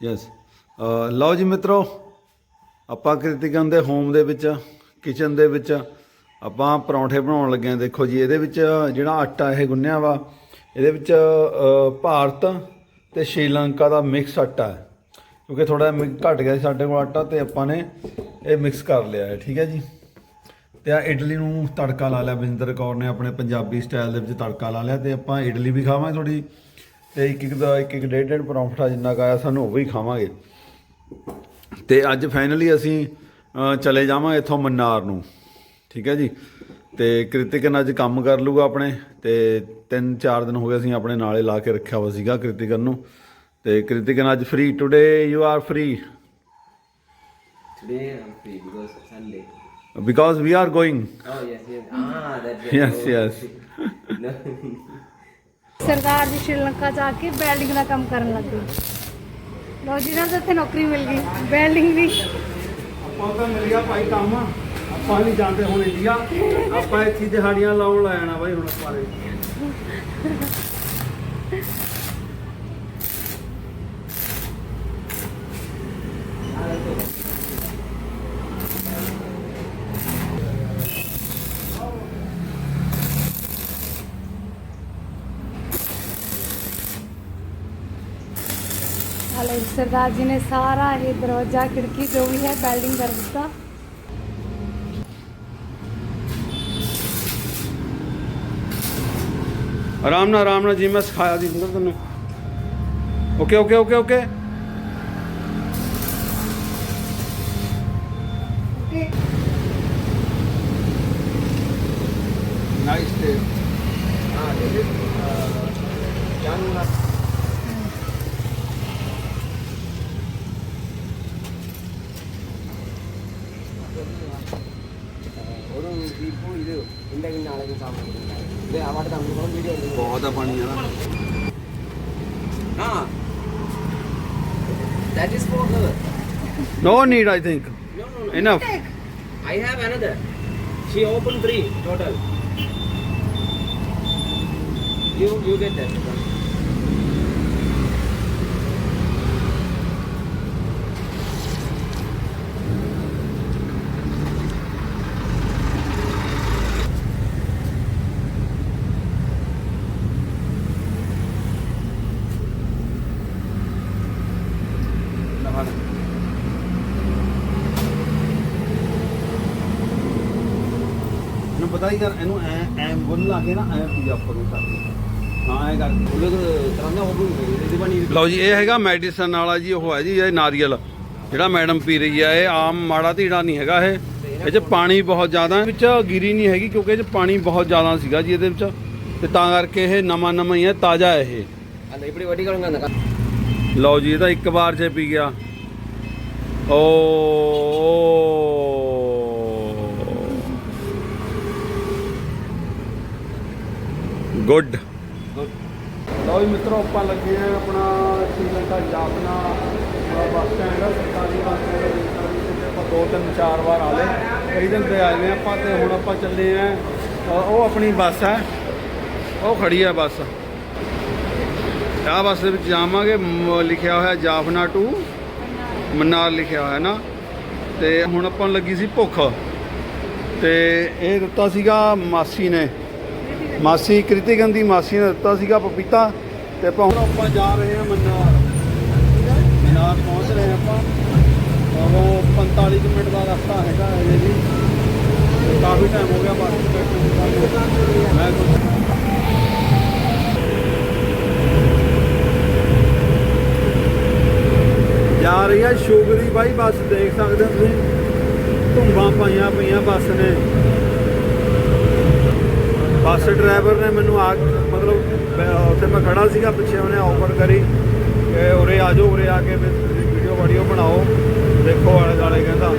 Yes ਲਓ ਜੀ ਮਿੱਤਰੋ, ਆਪਾਂ ਕ੍ਰਿਤਿਕਨ ਦੇ ਹੋਮ ਦੇ ਵਿੱਚ ਕਿਚਨ ਦੇ ਵਿੱਚ, ਆਪਾਂ ਪਰੌਂਠੇ ਬਣਾਉਣ ਲੱਗੇ ਹਾਂ। ਦੇਖੋ ਜੀ, ਇਹਦੇ ਵਿੱਚ ਜਿਹੜਾ ਆਟਾ ਇਹ ਗੁੰਨਿਆ ਵਾ, ਇਹਦੇ ਵਿੱਚ ਭਾਰਤ ਤੇ ਸ਼੍ਰੀਲੰਕਾ ਦਾ ਮਿਕਸ ਆਟਾ ਹੈ। ਕਿਉਂਕਿ ਥੋੜਾ ਘਟ ਗਿਆ ਸੀ ਸਾਡੇ ਕੋਲ ਆਟਾ ਤੇ ਆਪਾਂ ਨੇ ਇਹ ਮਿਕਸ ਕਰ ਲਿਆ ਹੈ, ਠੀਕ ਹੈ ਜੀ। ਤੇ ਆ ਇਡਲੀ ਨੂੰ ਤੜਕਾ ਲਾ ਲਿਆ ਬਿੰਦਰ ਕੌਰ ਨੇ, ਆਪਣੇ ਪੰਜਾਬੀ ਸਟਾਈਲ ਦੇ ਵਿੱਚ ਤੜਕਾ ਲਾ ਲਿਆ ਤੇ ਆਪਾਂ ਇਡਲੀ ਵੀ ਖਾਵਾਂਗੇ ਥੋੜੀ ਤੇ ਇੱਕ ਇੱਕ ਦਾ ਇੱਕ ਇੱਕ ਡੇਢ ਡੇਢ ਪਰੌਂਠਾ ਜਿੰਨਾ ਕੁ ਆਇਆ ਸਾਨੂੰ ਉਹ ਵੀ ਖਾਵਾਂਗੇ। ਤੇ ਅੱਜ ਫਾਈਨਲੀ ਅਸੀਂ ਚਲੇ ਜਾਵਾਂਗੇ ਇੱਥੋਂ ਮਨਾਰ ਨੂੰ। ਠੀਕ ਹੈ ਜੀ? ਤੇ ਕ੍ਰਿਤਿਕਨ ਅੱਜ ਕੰਮ ਕਰ ਲੂਗਾ ਆਪਣੇ ਤੇ 3-4 ਦਿਨ ਹੋ ਗਏ ਅਸੀਂ ਆਪਣੇ ਨਾਲੇ ਲਾ ਕੇ ਰੱਖਿਆ ਹੋਇਆ ਸੀਗਾ ਕ੍ਰਿਤਿਕਨ ਨੂੰ। ਤੇ ਕ੍ਰਿਤਿਕਨ ਅੱਜ free today you are free Today I'm free because it's Sunday. Because we are going Oh yes, yes. Ah, that's yes yes ਸਰਕਾਰ ਸਰਦਾਰ ਜੀ ਸ਼੍ਰੀਲੰਕਾ ਜਾ ਕੇ ਵੈਲਡਿੰਗ ਦਾ ਕੰਮ ਕਰਨ ਲੱਗ ਲੋ ਜੀ ਨਾਲ ਇੱਥੇ ਨੌਕਰੀ ਮਿਲ ਗਈ। ਵੈਲਡਿੰਗ ਦੀ ਆਪਾਂ ਤਾਂ ਮਿਲ ਗਿਆ ਭਾਈ ਕੰਮ। ਆਪਾਂ ਨਹੀਂ ਜਾਂਦੇ ਹੁਣ ਇੰਡੀਆ। ਆਪਾਂ ਇੱਥੇ ਦਿਹਾੜੀਆਂ ਲਾਉਣ ਲੈ ਜਾਣਾ ਬਾਈ ਹੁਣ ਆਪਾਂ ਸਰਦਾਰ ਜੀ ਨੇ ਸਾਰਾ ਇਹ ਦਰਵਾਜ਼ਾ ਖਿੜਕੀ ਜੋ ਵੀ ਹੈ ਵੈਲਡਿੰਗ ਕਰ ਦਿੱਤਾ। ਆਰਾਮ ਨਾਲ ਆਰਾਮ ਨਾਲ ਜੀ ਮੈਂ ਸਿਖਾਇਆ ਦੀ ਸੁੰਦਰ ਤੈਨੂੰ। Okay okay okay okay nice day No need, I think. No, no, no. Enough. I have another. She opened three total. You, you get that. ਹੀ ਕਰ ਇਹਨੂੰ ਐ ਐ ਬੁੱਲ ਲਾ ਕੇ ਨਾ ਐ ਪੂਜਾ ਉੱਪਰ ਨੂੰ ਕਰਦੇ ਲਓ ਜੀ ਇਹ ਹੈਗਾ ਮੈਡੀਸਨ ਵਾਲਾ ਜੀ ਉਹ ਹੈ ਜੀ ਇਹ ਨਾਰੀਅਲ। ਜਿਹੜਾ ਮੈਡਮ ਪੀ ਰਹੀ ਆ ਇਹ ਆਮ ਮਾੜਾ ਧੀੜਾ ਨਹੀਂ ਹੈਗਾ ਇਹ। ਇਹ ਚ ਪਾਣੀ ਬਹੁਤ ਜ਼ਿਆਦਾ ਵਿੱਚ ਗਿਰੀ ਨਹੀਂ ਹੈਗੀ ਕਿਉਂਕਿ ਇਹ ਚ ਪਾਣੀ ਬਹੁਤ ਜ਼ਿਆਦਾ ਸੀਗਾ ਜੀ ਇਹਦੇ ਵਿੱਚ। ਤੇ ਤਾਂ ਕਰਕੇ ਇਹ ਨਵਾਂ ਨਵਾਂ ਹੀ ਹੈ ਤਾਜ਼ਾ ਇਹ। ਲਓ ਜੀ ਇਹਦਾ ਇੱਕ ਵਾਰ ਚ ਪੀ ਗਿਆ। ਓ। ਗੁੱਡ। ਲਓ ਜੀ ਮਿੱਤਰੋ, ਆਪਾਂ ਲੱਗੇ ਆ ਆਪਣਾ ਸ਼੍ਰੀਲੰਕਾ ਜਾਪਨਾ ਬੱਸ ਸਟੈਂਡ ਸਰਕਾਰੀ ਬੱਸ ਸਟੈਂਡ ਆਪਾਂ ਦੋ ਤਿੰਨ ਚਾਰ ਵਾਰ ਆ ਲਏ। ਕਈ ਦਿਨ ਤੇ ਆਏ ਆਪਾਂ ਤੇ ਹੁਣ ਆਪਾਂ ਚੱਲੇ ਆ ਉਹ ਆਪਣੀ ਬੱਸ ਹੈ। ਉਹ ਖੜੀ ਆ ਬੱਸ। ਆਹ ਬੱਸ ਦੇ ਵਿੱਚ ਜਾਵਾਂਗੇ। ਲਿਖਿਆ ਹੋਇਆ ਜਾਫਨਾ ਟੂ। ਮਨਾਰ ਲਿਖਿਆ ਹੋਇਆ ਨਾ। ਤੇ ਹੁਣ ਆਪਾਂ ਲੱਗੀ ਸੀ ਭੁੱਖ। ਤੇ ਇਹ ਦਿੱਤਾ ਸੀਗਾ ਮਾਸੀ ਨੇ। ਮਾਸੀ ਕ੍ਰਿਤਿਕਨ ਦੀ ਮਾਸੀ ਨੇ ਦਿੱਤਾ ਸੀਗਾ ਪਪੀਤਾ ਤੇ ਆਪਾਂ ਹੁਣ ਆਪਾਂ ਜਾ ਰਹੇ ਹਾਂ ਮਨਾਰ। ਮਨਾਰ ਪਹੁੰਚ ਰਹੇ ਹਾਂ ਆਪਾਂ। ਉਹ 45 ਕੁ ਮਿੰਟ ਦਾ ਰਸਤਾ ਹੈਗਾ ਇਹ ਜੀ। ਕਾਫੀ ਟਾਈਮ ਹੋ ਗਿਆ ਬੱਸ ਬੈਠੇ ਮੈਂ ਕੁਛ ਜਾ ਰਹੀ ਆ ਸ਼ੋਗਰੀ ਬਾਈ ਬੱਸ ਦੇਖ ਸਕਦੇ ਹੋ ਤੁਸੀਂ। ਧੁੰਬਾਂ ਪਾਈਆਂ ਪਈਆਂ ਬੱਸ ਨੇ। ਬੱਸ ਡਰਾਈਵਰ ਨੇ ਮੈਨੂੰ ਆ ਮਤਲਬ ਉੱਥੇ ਮੈਂ ਖੜਾ ਸੀਗਾ, ਪਿੱਛੇ ਉਹਨੇ ਆਫਰ ਕਰੀ ਕਿ ਉਰੇ ਆ ਜਾਓ, ਉਰੇ ਆ ਕੇ ਵੀਡੀਓ ਵੀਡੀਓ ਬਣਾਓ। ਦੇਖੋ ਆਲੇ ਦੁਆਲੇ ਕਹਿੰਦਾ।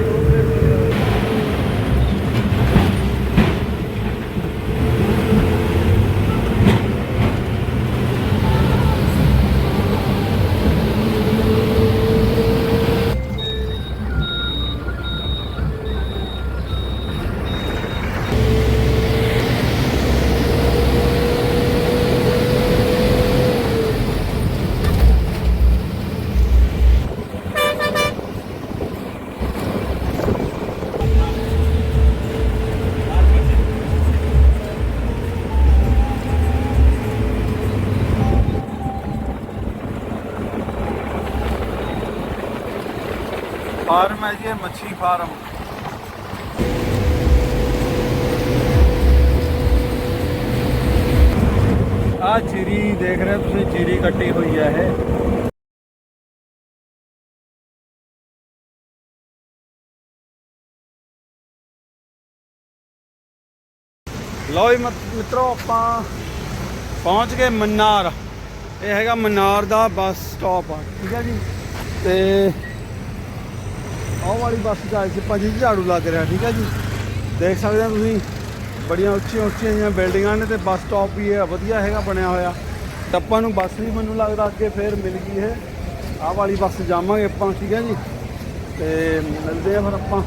ਕੱਟੀ ਹੋਈ ਹੈ ਇਹ। ਲਓ ਜੀ ਮਿੱਤਰੋ, ਆਪਾਂ ਪਹੁੰਚ ਗਏ ਮਨਾਰ। ਇਹ ਹੈਗਾ ਮਨਾਰ ਦਾ ਬੱਸ ਸਟਾਪ ਆ, ਠੀਕ ਹੈ ਜੀ? ਤੇ ਆਹ ਵਾਲੀ ਬੱਸ ਜਾ ਕੇ ਭਾਜੀ ਝਾੜੂ ਲੱਗ ਰਿਹਾ, ਠੀਕ ਹੈ ਜੀ? ਦੇਖ ਸਕਦੇ ਹੋ ਤੁਸੀਂ, ਬੜੀਆਂ ਉੱਚੀਆਂ ਉੱਚੀਆਂ ਜਿਹੀਆਂ ਬਿਲਡਿੰਗਾਂ ਨੇ ਤੇ ਬੱਸ ਸਟਾਪ ਵੀ ਹੈ ਵਧੀਆ ਹੈਗਾ ਬਣਿਆ ਹੋਇਆ। ਤੇ ਆਪਾਂ ਨੂੰ ਬੱਸ ਵੀ ਮੈਨੂੰ ਲੱਗਦਾ ਅੱਗੇ ਫੇਰ ਮਿਲ ਗਈ ਹੈ। ਆਹ ਵਾਲੀ ਬੱਸ ਜਾਵਾਂਗੇ ਆਪਾਂ, ਠੀਕ ਹੈ ਜੀ? ਤੇ ਮਿਲਦੇ ਆ ਫਿਰ ਆਪਾਂ।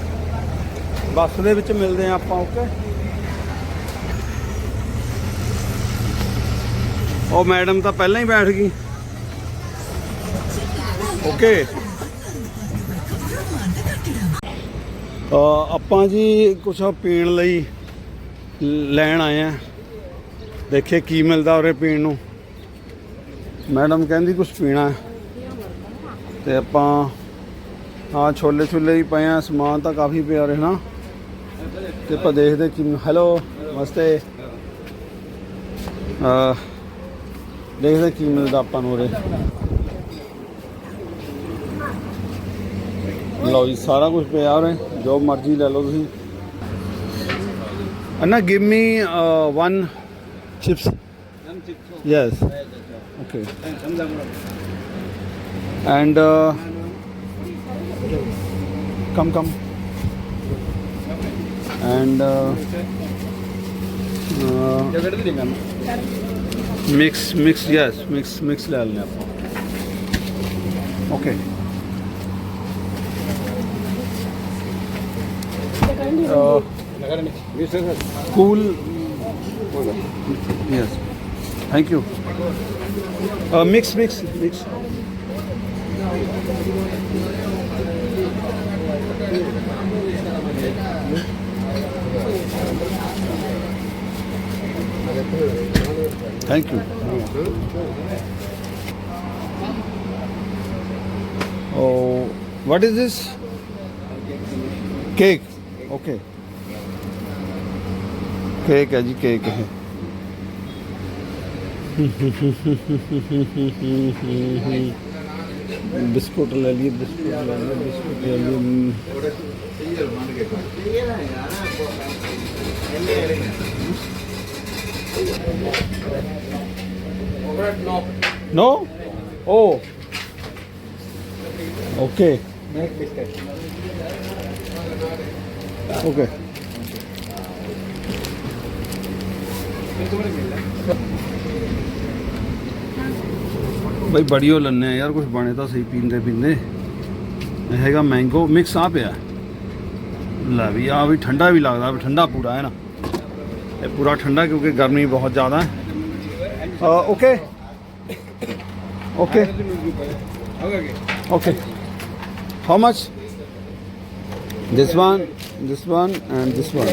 ਬੱਸ ਦੇ ਵਿੱਚ ਮਿਲਦੇ ਆ ਆਪਾਂ ਓਕੇ ਉਹ ਮੈਡਮ ਤਾਂ ਪਹਿਲਾਂ ਹੀ ਬੈਠ ਗਈ। ਓਕੇ ਆਪਾਂ ਜੀ ਕੁਛ ਪੀਣ ਲਈ ਲੈਣ ਆਏ ਆ। ਦੇਖੇ ਕੀ ਮਿਲਦਾ ਉਰੇ ਪੀਣ ਨੂੰ। ਮੈਡਮ ਕਹਿੰਦੀ ਕੁਝ ਪੀਣਾ। ਤੇ ਆਪਾਂ ਹਾਂ ਛੋਲੇ ਛੋਲੇ ਹੀ ਪਏ ਆ ਸਮਾਨ ਤਾਂ ਕਾਫੀ ਪਿਆ ਰਹੇ ਨਾ। ਤੇ ਆਪਾਂ ਦੇਖਦੇ ਕੀ ਹੈਲੋ ਨਮਸਤੇ। ਅ ਦੇਖਦੇ ਕੀ ਮਿਲਦਾ ਆਪਾਂ ਨੂੰ ਉਰੇ। ਲਓ ਜੀ ਸਾਰਾ ਕੁਝ ਪਿਆ ਉਰੇ ਜੋ ਮਰਜ਼ੀ ਲੈ ਲਓ ਤੁਸੀਂ। ਅੰਨਾ give me one chips yes come come and mix mix yes mix mix ਲੈ ਲੈਣੇ ਆਪਾਂ okay cool. Yes. Thank you. uh, mix mix mix thank you oh what is this cake okay cake ਹੈ ਜੀ cake ਹੈ biscuit ਲੈ ਲਈਏ biscuit ਲੈ ਲਈਏ ਬਿਸਕੁਟ ਲੈ ਲਈਏ No? Oh. Okay. Okay. ਬਈ ਬੜੀਓ ਲੰਨੇ ਆ ਯਾਰ ਕੁਝ ਬਣੇ ਤਾਂ ਸਹੀ ਪੀਂਦੇ ਪੀਂਦੇ। ਹੈਗਾ ਮੈਂਗੋ ਮਿਕਸ ਆ ਪਿਆ। ਲੈ ਵੀ ਆ ਵੀ ਠੰਡਾ ਵੀ ਲੱਗਦਾ, ਵੀ ਠੰਡਾ ਪੂਰਾ ਹੈ ਨਾ। ਇਹ ਪੂਰਾ ਠੰਡਾ ਕਿਉਂਕਿ ਗਰਮੀ ਬਹੁਤ ਜ਼ਿਆਦਾ ਹੈ। Okay okay okay how much this one this one and this one.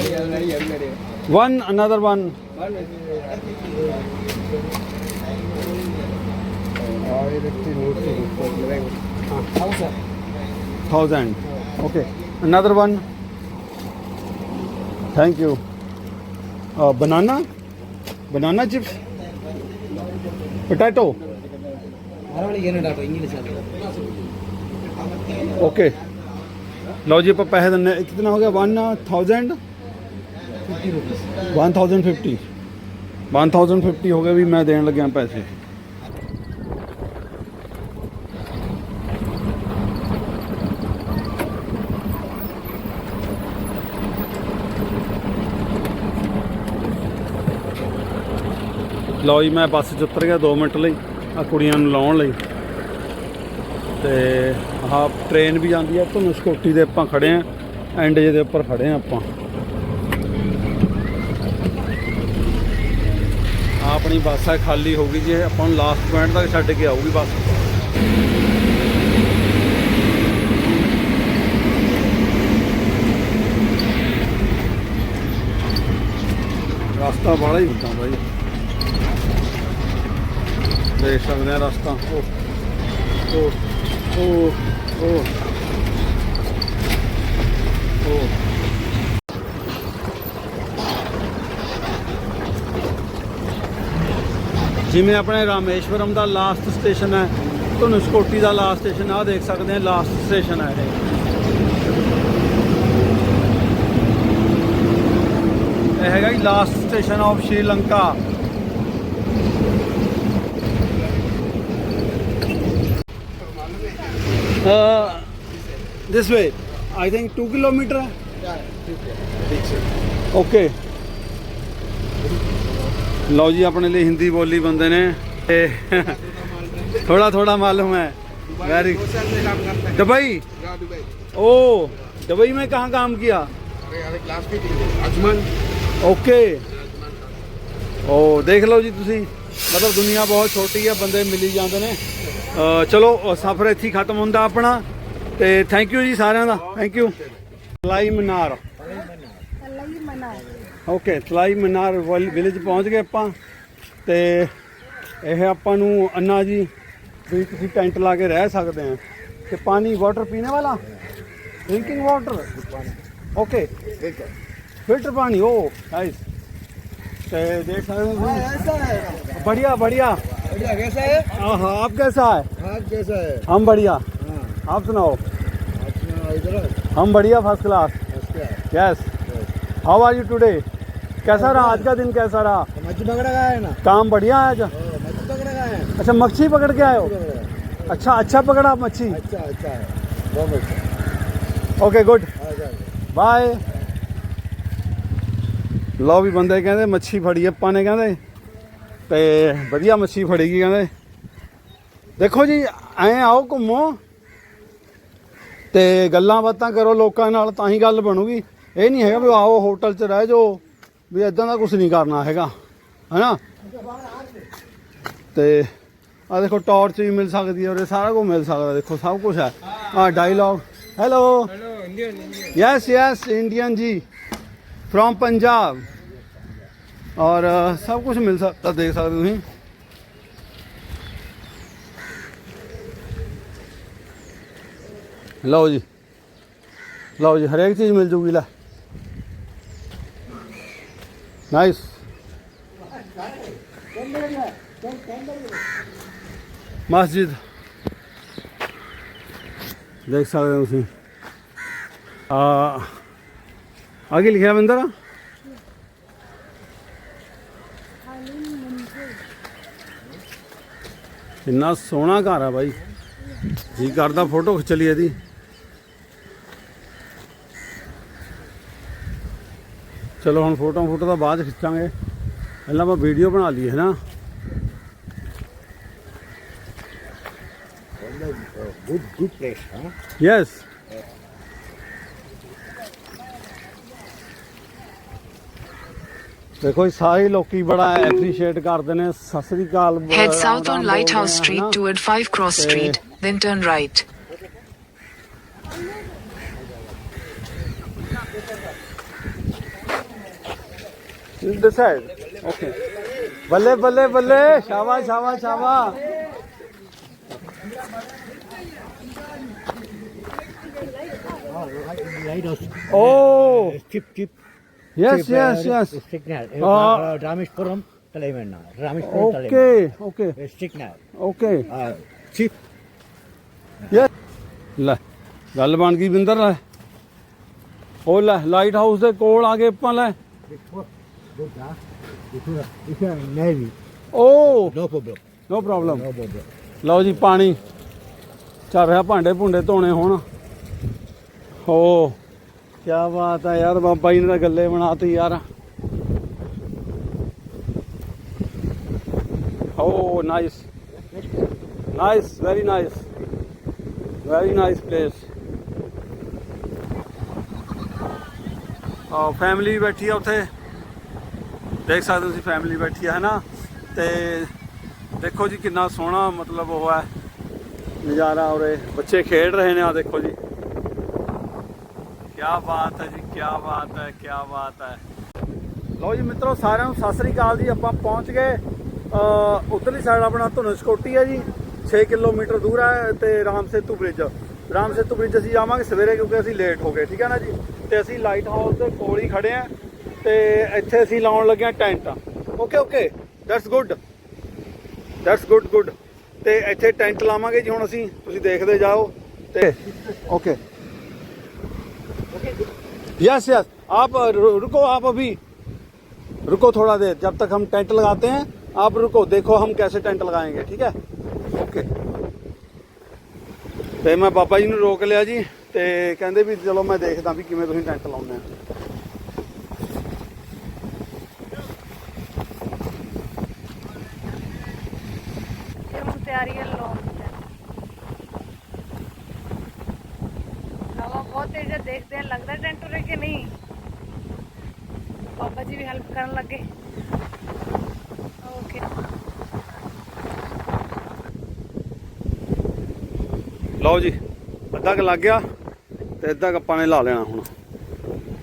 One, another one. Thousand okay another one thank you uh, banana banana chips potato okay ਲਓ ਜੀ ਆਪਾਂ ਪੈਸੇ ਦਿੰਨੇ ਕਿੰਨਾ ਹੋ ਗਿਆ 1000 1050 1050 ਹੋ ਗਿਆ ਵੀ ਮੈਂ ਦੇਣ ਲੱਗਿਆ ਪੈਸੇ। ਲਓ ਜੀ, ਮੈਂ ਬੱਸ 'ਚ ਉਤਰ ਗਿਆ 2 ਮਿੰਟ ਲਈ ਆ ਕੁੜੀਆਂ ਨੂੰ ਲਾਉਣ ਲਈ। ਤੇ ਆਹ ਟ੍ਰੇਨ ਵੀ ਜਾਂਦੀ ਹੈ ਤੁਹਾਨੂੰ ਸਕੂਟੀ ਦੇ ਆਪਾਂ ਖੜੇ ਆ ਐਂਡ ਜੇ ਦੇ ਉੱਪਰ ਖੜੇ ਆ ਆਪਾਂ। ਆਪਣੀ ਬੱਸ ਹੈ ਖਾਲੀ ਹੋ ਗਈ ਜੀ ਆਪਾਂ ਨੂੰ ਲਾਸਟ ਪੁਆਇੰਟ ਤੱਕ ਛੱਡ ਕੇ ਆਊਗੀ ਬੱਸ। ਰਸਤਾ ਬਾਹਲਾ ਹੀ ਹੁੰਦਾ ਬਾਈ। ਦੇਖ ਸਕਦੇ ਆ ਰਸਤਾ। ਉਹ ਉਹ ਉਹ ਉਹ ਜਿਵੇਂ ਆਪਣੇ ਰਾਮੇਸ਼ਵਰਮ ਦਾ ਲਾਸਟ ਸਟੇਸ਼ਨ ਹੈ ਧਨੁਸ਼ਕੋਟੀ ਦਾ ਲਾਸਟ ਸਟੇਸ਼ਨ ਆ ਦੇਖ ਸਕਦੇ ਆ ਲਾਸਟ ਸਟੇਸ਼ਨ ਹੈ ਇਹ। ਇਹ ਹੈਗਾ ਜੀ last station of Sri Lanka this way I think 2 kilometre ਹੈ? ਓਕੇ ਲਓ ਜੀ ਆਪਣੇ ਲਈ ਹਿੰਦੀ ਬੋਲੀ ਬੰਦੇ ਨੇ ਤੇ ਥੋੜਾ ਥੋੜਾ मालूम है वेरी दुबई ओ दुबई में कहाँ काम किया ਓਕੇ ਓ ਦੇਖ ਲਓ ਜੀ ਤੁਸੀਂ ਮਤਲਬ ਦੁਨੀਆ ਬਹੁਤ ਛੋਟੀ ਹੈ ਬੰਦੇ ਮਿਲੀ ਜਾਂਦੇ ਨੇ ਅ, ਚਲੋ ਸਫ਼ਰ ਇੱਥੇ ਹੀ ਖਤਮ ਹੁੰਦਾ ਆਪਣਾ ਤੇ ਥੈਂਕ ਯੂ ਜੀ ਸਾਰਿਆਂ ਦਾ ਥੈਂਕ ਯੂ ਤਲਾਈ ਮਨਾਰ ਅੱਲਾ ਹੀ ਮਨਾ ਓਕੇ ਤਲਾਈ ਮਨਾਰ ਵਿਲੇਜ ਪਹੁੰਚ ਗਏ ਆਪਾਂ ਤੇ ਇਹ ਆਪਾਂ ਨੂੰ ਅੰਨਾ ਜੀ ਵੀ ਤੁਸੀਂ ਟੈਂਟ ਲਾ ਕੇ ਰਹਿ ਸਕਦੇ ਆ ਤੇ ਪਾਣੀ ਵਾਟਰ ਪੀਣੇ ਵਾਲਾ ਡਰਿੰਕਿੰਗ ਵਾਟਰ ਓਕੇ ਫਿਲਟਰ ਪਾਣੀ ਓ ਨਾਈਸ ਤੇ ਦੇਖ ਸਕਦੇ ਹੋ ਤੁਸੀਂ। बढ़िया बढ़िया बढ़िया कैसा है हाँ आप कैसा है आप कैसा है हम बढ़िया हाँ आप सुनाओ अच्छा इधर हम बढ़िया फर्स्ट क्लास क्या yes how are you today कैसा रहा आज का दिन कैसा रहा मच्छी पकड़ा गया है ना काम बढ़िया है आज मच्छी पकड़ा गया है अच्छा मच्छी पकड़ के आए हो अच्छा अच्छा पकड़ा मच्छी अच्छा अच्छा है बहुत अच्छा ओके गुड आ जाओ ਬਾਏ ਲਓ ਵੀ ਬੰਦੇ ਕਹਿੰਦੇ ਮੱਛੀ ਫੜੀ ਆਪਾਂ ਨੇ ਕਹਿੰਦੇ ਤੇ ਵਧੀਆ ਮੱਛੀ ਫੜੀਗੀ ਕਹਿੰਦੇ ਦੇਖੋ ਜੀ ਐ ਆਓ ਘੁੰਮੋ ਤੇ ਗੱਲਾਂ ਬਾਤਾਂ ਕਰੋ ਲੋਕਾਂ ਨਾਲ ਤਾਂ ਹੀ ਗੱਲ ਬਣੂਗੀ ਇਹ ਨਹੀਂ ਹੈਗਾ ਵੀ ਆਓ ਹੋਟਲ 'ਚ ਰਹਿ ਜਾਓ ਵੀ ਇਦਾਂ ਦਾ ਕੁਝ ਨਹੀਂ ਕਰਨਾ ਹੈਗਾ, ਹੈਨਾ? ਤੇ ਆ ਦੇਖੋ ਟਾਰਚ ਵੀ ਮਿਲ ਸਕਦੀ ਹੈ ਔਰ ਸਾਰਾ ਕੁਝ ਮਿਲ ਸਕਦਾ, ਦੇਖੋ, ਸਭ ਕੁਝ ਹੈ। ਆ dialogue hello hello Indian yes yes Indian ਜੀ ਫਰੋਮ ਪੰਜਾਬ ਔਰ ਸਭ ਕੁਝ ਮਿਲ ਸਕਦਾ ਦੇਖ ਸਕਦੇ ਤੁਸੀਂ। ਲਓ ਜੀ। ਲਓ ਜੀ, ਹਰੇਕ ਚੀਜ਼ ਮਿਲ ਜੂਗੀ, ਲੈ। ਨਾਈਸ ਮਸਜਿਦ ਦੇਖ ਸਕਦੇ ਹੋ ਤੁਸੀਂ ਆ ਆਗੇ ਲਿਖਿਆ ਬੰਦਰ ਇੰਨਾ ਸੋਹਣਾ ਘਰ ਆ ਬਾਈ ਜੀ ਕਰਦਾ ਫੋਟੋ ਖਿੱਚ ਲਈ ਇਹਦੀ ਚਲੋ ਹੁਣ ਫੋਟੋ ਫੋਟੋ ਤਾਂ ਬਾਅਦ ਖਿੱਚਾਂਗੇ। ਪਹਿਲਾਂ ਆਪਾਂ ਵੀਡੀਓ ਬਣਾ ਲਈਏ ਹੈ ਨਾ good ਦੇਖੋ ਇਹ ਸਾਰੇ ਲੋਕੀ ਬੜਾ ਐਪਰੀਸ਼ੀਏਟ ਕਰਦੇ ਨੇ। ਸਸਰੀ ਕਾਲ head south on light house street toward 5 cross street then turn right this side okay ਬੱਲੇ ਬੱਲੇ ਬੱਲੇ ਸ਼ਾਬਾਸ਼ ਸ਼ਾਬਾਸ਼ ਸ਼ਾਬਾਸ਼ lighthouse oh chip chip yes yes yes signal Ah. Rameshwaram Talaimanna Rameshwaram okay okay signal okay uh, chip yes ਲੈ ਗੱਲ ਬਣ ਗਈ ਬਿੰਦਰ ਲੈ ਉਹ ਲੈ ਲਾਈਟ ਹਾਊਸ ਦੇ ਕੋਲ ਆ ਗਏ ਆਪਾਂ ਲੈ navy. Oh no problem. No problem no problem. ਲਓ ਜੀ ਪਾਣੀ। ਚੱਲ ਰਿਹਾ ਭਾਂਡੇ ਭੁੰਡੇ ਧੋਣੇ ਹੁਣ। ਹੋ ਕੀ ਬਾਤ ਹੈ ਯਾਰ ਬਾਬਾ ਜੀ ਨੇ ਤਾਂ ਗੱਲੇ ਬਣਾਤੀ ਯਾਰ। ਓ nice nice very nice very nice place ਆ ਫੈਮਿਲੀ ਬੈਠੀ ਆ ਉੱਥੇ। ਦੇਖ ਸਕਦੇ ਹੋ ਤੁਸੀਂ ਫੈਮਿਲੀ ਬੈਠੀ ਆ ਹੈ ਨਾ ਤੇ ਦੇਖੋ ਜੀ ਕਿੰਨਾ ਸੋਹਣਾ ਮਤਲਬ ਉਹ ਹੈ, ਨਜ਼ਾਰਾ ਉਰੇ। ਬੱਚੇ ਖੇਡ ਰਹੇ ਨੇ ਆ ਦੇਖੋ ਜੀ। ਕੀ ਬਾਤ ਹੈ ਜੀ ਕੀ ਬਾਤ ਹੈ ਕੀ ਬਾਤ ਹੈ। ਲਓ ਜੀ ਮਿੱਤਰੋ, ਸਾਰਿਆਂ ਨੂੰ ਸਤਿ ਸ੍ਰੀ ਅਕਾਲ ਜੀ। ਆਪਾਂ ਪਹੁੰਚ ਗਏ ਅ ਸਾਈਡ ਆਪਣਾ ਧਨੁਸ਼ਕੋਟੀ ਹੈ ਜੀ। 6 ਕਿਲੋਮੀਟਰ ਦੂਰ ਹੈ ਤੇ ਰਾਮ ਸੇਤੂ ਬ੍ਰਿਜ ਰਾਮ ਸੇਤੂ ਬ੍ਰਿਜ ਅਸੀਂ ਜਾਵਾਂਗੇ ਸਵੇਰੇ ਕਿਉਂਕਿ ਅਸੀਂ ਲੇਟ ਹੋ ਗਏ, ਠੀਕ ਹੈ ਨਾ ਜੀ? ਤੇ ਅਸੀਂ ਲਾਈਟ ਹਾਊਸ ਦੇ ਕੋਲ ਹੀ ਖੜੇ ਆ ਤੇ ਇੱਥੇ ਅਸੀਂ ਲਾਉਣ ਲੱਗੇ ਆ tent okay okay that's good that's good good ਤੇ ਇੱਥੇ ਟੈਂਟ ਲਾਵਾਂਗੇ ਜੀ ਹੁਣ ਅਸੀਂ ਤੁਸੀਂ ਦੇਖਦੇ ਜਾਓ ਤੇ ਓਕੇ यस यस आप रु- रुको आप अभी रुको थोड़ा देर जब तक हम टेंट लगाते हैं आप रुको देखो हम कैसे टेंट लगाएंगे ठीक है ਓਕੇ ਤੇ ਮੈਂ ਬਾਬਾ ਜੀ ਨੂੰ ਰੋਕ ਲਿਆ ਜੀ ਤੇ ਕਹਿੰਦੇ ਵੀ ਚਲੋ ਮੈਂ ਦੇਖਦਾ ਵੀ ਕਿਵੇਂ ਤੁਸੀਂ ਟੈਂਟ ਲਾਉਂਦੇ ਆ ਲਓ ਜੀ ਅੱਧਾ ਕੁ ਲੱਗ ਗਿਆ ਤੇ ਅੱਧਾ ਕੁ ਆਪਾਂ ਨੇ ਲਾ ਲੈਣਾ ਹੁਣ।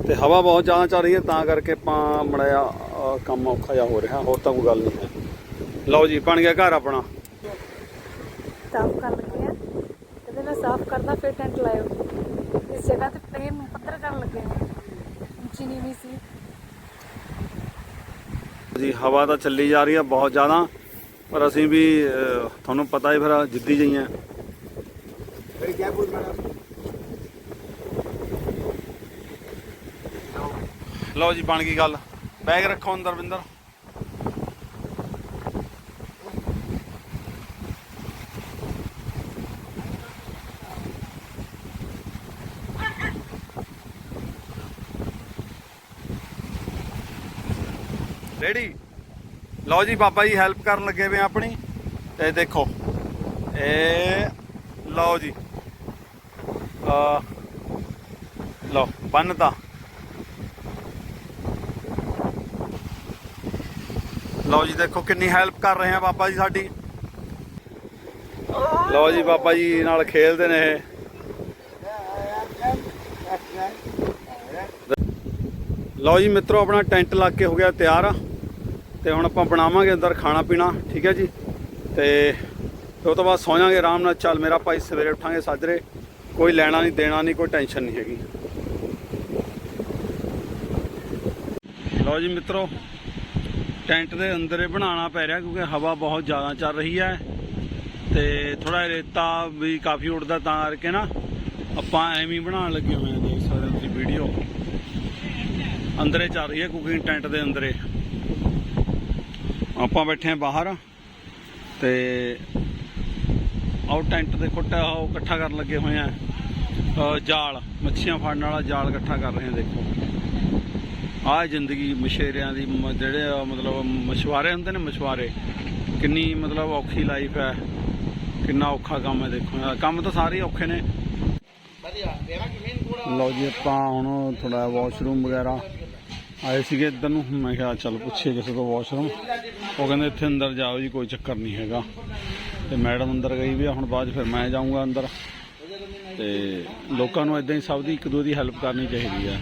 ਤੇ ਹਵਾ ਬਹੁਤ ਜ਼ਿਆਦਾ ਚੱਲ ਰਹੀ ਹੈ ਤਾਂ ਕਰਕੇ ਆਪਾਂ ਮੜਿਆ ਕੰਮ ਔਖਾ ਜਿਹਾ ਹੋ ਰਿਹਾ ਹੋਰ ਤਾਂ ਕੋਈ ਗੱਲ ਨਹੀਂ ਹੈ। ਲਓ ਜੀ ਬਣ ਗਿਆ ਘਰ ਆਪਣਾ। ਸਾਫ਼ ਕਰਨ ਲੱਗੇ ਆ। ਕਹਿੰਦੇ ਮੈਂ ਸਾਫ਼ ਕਰਦਾ ਫਿਰ ਟੈਂਟ ਲਾਇਓ। ਇਸ ਜਗ੍ਹਾ ਤੇ ਪਲੇਨ ਨੂੰ ਪੱਧਰ ਕਰਨ ਲੱਗੇ ਆ। ਉੱਚੀ ਨੀਵੀਂ ਸੀ। ਜੀ ਹਵਾ ਤਾਂ ਚੱਲੀ ਜਾ ਰਹੀ ਹੈ ਬਹੁਤ ਜ਼ਿਆਦਾ ਪਰ ਅਸੀਂ ਵੀ ਤੁਹਾਨੂੰ ਪਤਾ ਹੀ ਫਿਰ ਜਿੱਦੀ ਜਈਆਂ फिर क्या बोल मैडम ਲਓ ਜੀ ਬਣ ਗਈ ਗੱਲ ਬੈਗ ਰੱਖੋ ਅੰਦਰ ਵਿੰਦਰ ਰੈਡੀ ਲਓ ਜੀ ਬਾਬਾ ਜੀ ਹੈਲਪ ਕਰਨ ਲੱਗੇ ਵੇ ਆਪਣੀ ਤੇ ਦੇਖੋ ਇਹ ਲਓ ਜੀ ਆ, ਲਓ ਬੰਨਤਾ ਲਓ ਜੀ, ਦੇਖੋ ਕਿੰਨੀ ਹੈਲਪ ਕਰ ਰਹੇ ਆ ਬਾਬਾ ਜੀ ਸਾਡੀ। ਲਓ ਜੀ, ਬਾਬਾ ਜੀ ਨਾਲ ਖੇਲਦੇ ਨੇ ਇਹ। ਲਓ ਜੀ, ਮਿੱਤਰੋ, ਆਪਣਾ ਟੈਂਟ ਲਾ ਕੇ ਹੋ ਗਿਆ ਤਿਆਰ। ਤੇ ਹੁਣ ਆਪਾਂ ਬਣਾਵਾਂਗੇ ਅੰਦਰ ਖਾਣਾ ਪੀਣਾ, ਠੀਕ ਹੈ ਜੀ? ਤੇ ਉਹ ਤੋਂ ਬਾਅਦ ਸੌਂ ਜਾਾਂਗੇ ਆਰਾਮ ਨਾਲ। ਚੱਲ, ਮੇਰਾ ਭਾਈ ਸਵੇਰੇ ਉੱਠਾਂਗੇ, ਸਾਜਰੇ। ਕੋਈ ਲੈਣਾ ਨਹੀਂ, ਦੇਣਾ ਨਹੀਂ, ਕੋਈ ਟੈਨਸ਼ਨ ਨਹੀਂ ਹੈਗੀ। ਲਓ ਜੀ ਮਿੱਤਰੋ, ਟੈਂਟ ਦੇ ਅੰਦਰ ਹੀ ਬਣਾਉਣਾ ਪੈ ਰਿਹਾ ਕਿਉਂਕਿ ਹਵਾ ਬਹੁਤ ਜ਼ਿਆਦਾ ਚੱਲ ਰਹੀ ਹੈ ਤੇ ਥੋੜਾ ਰੇਤਾ ਵੀ ਕਾਫੀ ਉੱਡਦਾ ਤਾਂ ਕਰਕੇ ਨਾ ਆਪਾਂ ਐਵੇਂ ਬਣਾਉਣ ਲੱਗੇ ਹੋਏ ਆ ਦੇਖ ਸਕਦੇ ਹੋ ਤੁਸੀਂ ਵੀਡੀਓ। ਅੰਦਰੇ ਚੱਲ ਰਹੀ ਹੈ ਕੁਕਿੰਗ ਟੈਂਟ ਦੇ ਅੰਦਰੇ। ਆਪਾਂ ਬੈਠੇ ਆ ਬਾਹਰ ਤੇ ਆਉ ਟੈਂਟ ਦੇ ਖੁੱਟਾ ਉਹ ਇਕੱਠਾ ਕਰਨ ਲੱਗੇ ਹੋਏ ਆ। ਜਾਲ ਮੱਛੀਆਂ ਫੜਨ ਵਾਲਾ ਜਾਲ ਇਕੱਠਾ ਕਰ ਰਹੇ ਆ ਦੇਖੋ। ਆਹ ਜ਼ਿੰਦਗੀ ਮਛੇਰਿਆਂ ਦੀ ਜਿਹੜੇ ਮਤਲਬ ਮਛੁਆਰੇ ਹੁੰਦੇ ਨੇ ਮਛੁਆਰੇ ਕਿੰਨੀ ਮਤਲਬ ਔਖੀ ਲਾਈਫ ਹੈ ਕਿੰਨਾ ਔਖਾ ਕੰਮ ਹੈ ਦੇਖੋ। ਕੰਮ ਤਾਂ ਸਾਰੇ ਔਖੇ ਨੇ। ਲਓ ਜੀ ਆਪਾਂ ਹੁਣ ਥੋੜਾ ਵਾਸ਼ਰੂਮ ਵਗੈਰਾ ਆਏ ਸੀਗੇ ਇੱਧਰ ਨੂੰ। ਮੈਂ ਕਿਹਾ ਚੱਲ ਪੁੱਛੀਏ ਕਿਸੇ ਤੋਂ ਵਾਸ਼ਰੂਮ ਉਹ ਕਹਿੰਦੇ ਇੱਥੇ ਅੰਦਰ ਜਾਓ ਜੀ ਕੋਈ ਚੱਕਰ ਨਹੀਂ ਹੈਗਾ। ਤੇ ਮੈਡਮ ਅੰਦਰ ਗਈ ਵੀ ਆ, ਹੁਣ ਬਾਅਦ 'ਚ ਫਿਰ ਮੈਂ ਜਾਊਂਗਾ ਅੰਦਰ। ਤੇ ਲੋਕਾਂ ਨੂੰ ਇਦਾਂ ਹੀ ਸਭ ਦੀ ਇੱਕ ਦੂਜੇ ਦੀ ਹੈਲਪ ਕਰਨੀ ਚਾਹੀਦੀ ਹੈ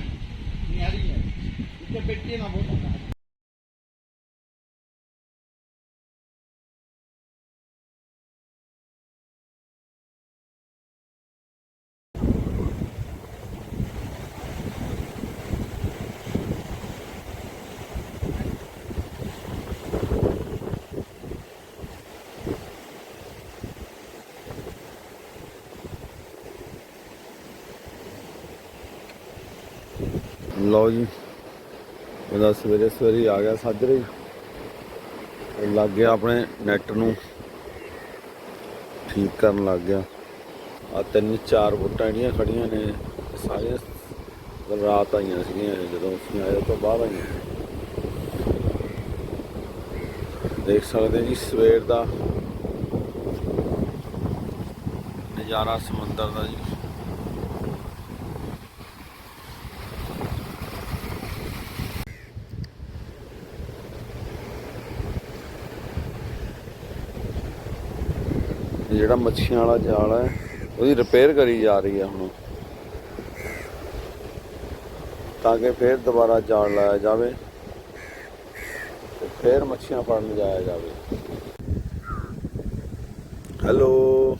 ਲਓ ਜੀ। ਉਹਦਾ ਸਵੇਰੇ ਸਵੇਰੇ ਆ ਗਿਆ ਸਾਜਰੇ ਹੀ। ਲੱਗ ਗਿਆ ਆਪਣੇ ਨੈਟ ਨੂੰ। ਠੀਕ ਕਰਨ ਲੱਗ ਗਿਆ। ਆ ਤਿੰਨ ਚਾਰ ਵੋਟਾਂ ਜਿਹੜੀਆਂ ਖੜੀਆਂ ਨੇ ਸਾਰੀਆਂ ਰਾਤ ਆਈਆਂ ਸੀਗੀਆਂ ਜਦੋਂ ਅਸੀਂ ਆਏ ਤੋਂ ਬਾਅਦ ਆਈਆਂ। ਦੇਖ ਸਕਦੇ ਜੀ, ਸਵੇਰ ਦਾ ਨਜ਼ਾਰਾ ਸਮੁੰਦਰ ਦਾ ਜੀ। ਜਿਹੜਾ ਮੱਛੀਆਂ ਵਾਲਾ ਜਾਲ ਹੈ, ਉਹਦੀ ਰਿਪੇਅਰ ਕਰੀ ਜਾ ਰਹੀ ਹੈ ਹੁਣ। ਤਾਂ ਕਿ ਫੇਰ ਦੁਬਾਰਾ ਜਾਲ ਲਾਇਆ ਜਾਵੇ ਤੇ ਫੇਰ ਮੱਛੀਆਂ ਫੜਨ ਜਾਇਆ ਜਾਵੇ। ਹੈਲੋ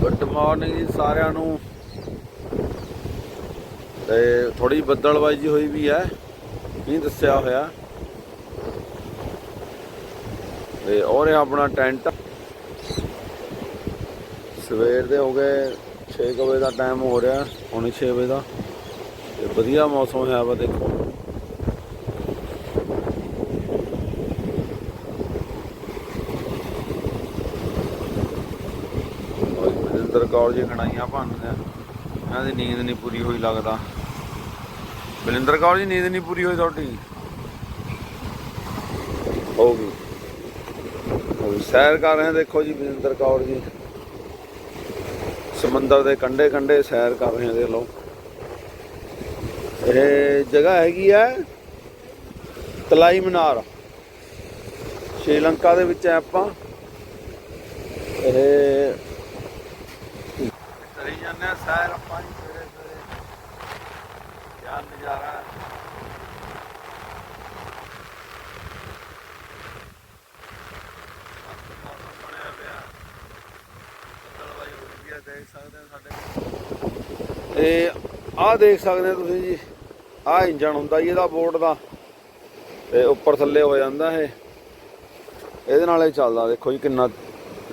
ਗੁੱਡ ਮਾਰਨਿੰਗ ਜੀ ਸਾਰਿਆਂ ਨੂੰ। ਤੇ ਥੋੜੀ ਬੱਦਲਬਾਜੀ ਹੋਈ ਵੀ ਹੈ ਨਹੀਂ ਦੱਸਿਆ ਹੋਇਆ। ਤੇ ਔਰ ਇਹ ਆਪਣਾ ਟੈਂਟ। ਸਵੇਰ ਦੇ ਹੋ ਗਏ 6 ਵਜੇ ਦਾ ਟਾਈਮ ਹੋ ਰਿਹਾ ਹੁਣ 6 ਵਜੇ ਦਾ। ਤੇ ਵਧੀਆ ਮੌਸਮ ਹੈ ਵਾ, ਦੇਖੋ। ਬਲਿੰਦਰ ਕੌਰ ਜੀ ਗਣਾਈਆਂ ਭੰਨਦੇ ਇਹਨਾਂ ਦੀ ਨੀਂਦ ਨਹੀਂ ਪੂਰੀ ਹੋਈ ਲੱਗਦਾ। ਬਲਿੰਦਰ ਕੌਰ ਜੀ, ਨੀਂਦ ਨਹੀਂ ਪੂਰੀ ਹੋਈ ਤੁਹਾਡੀ? ਹੋ ਗਈ। ਹੋ ਸੈਰ ਕਰ ਰਹੇ ਦੇਖੋ ਜੀ, ਬਲਿੰਦਰ ਕੌਰ ਜੀ। ਸਮੁੰਦਰ ਦੇ ਕੰਢੇ ਕੰਢੇ ਸੈਰ ਕਰ ਰਹੇ ਆ, ਦੇਖ ਲਓ। ਇਹ ਜਗ੍ਹਾ ਹੈਗੀ ਆ ਤਲਾਈ ਮਨਾਰ। ਸ਼੍ਰੀਲੰਕਾ ਦੇ ਵਿੱਚ ਆਪਾਂ। ਇਹ ਸੈਰ ਆਪਾਂ ਜੀ ਸਵੇਰੇ ਸਵੇਰੇ ਕਿਆ ਨਜ਼ਾਰਾ। ਬਣਿਆ ਪਿਆ। ਬੱਦਲਵਾਈ ਹੋ ਰਹੀ ਹੈ ਦੇਖ ਸਕਦੇ ਹੋ ਸਾਡੇ ਇਹ ਆਹ ਦੇਖ ਸਕਦੇ ਹੋ ਤੁਸੀਂ ਜੀ, ਆਹ ਇੰਜਣ ਹੁੰਦਾ ਜੀ ਇਹਦਾ ਬੋਟ ਦਾ। ਤੇ ਉੱਪਰ ਥੱਲੇ ਹੋ ਜਾਂਦਾ ਇਹ। ਇਹਦੇ ਨਾਲ ਇਹ ਚੱਲਦਾ, ਦੇਖੋ ਜੀ ਕਿੰਨਾ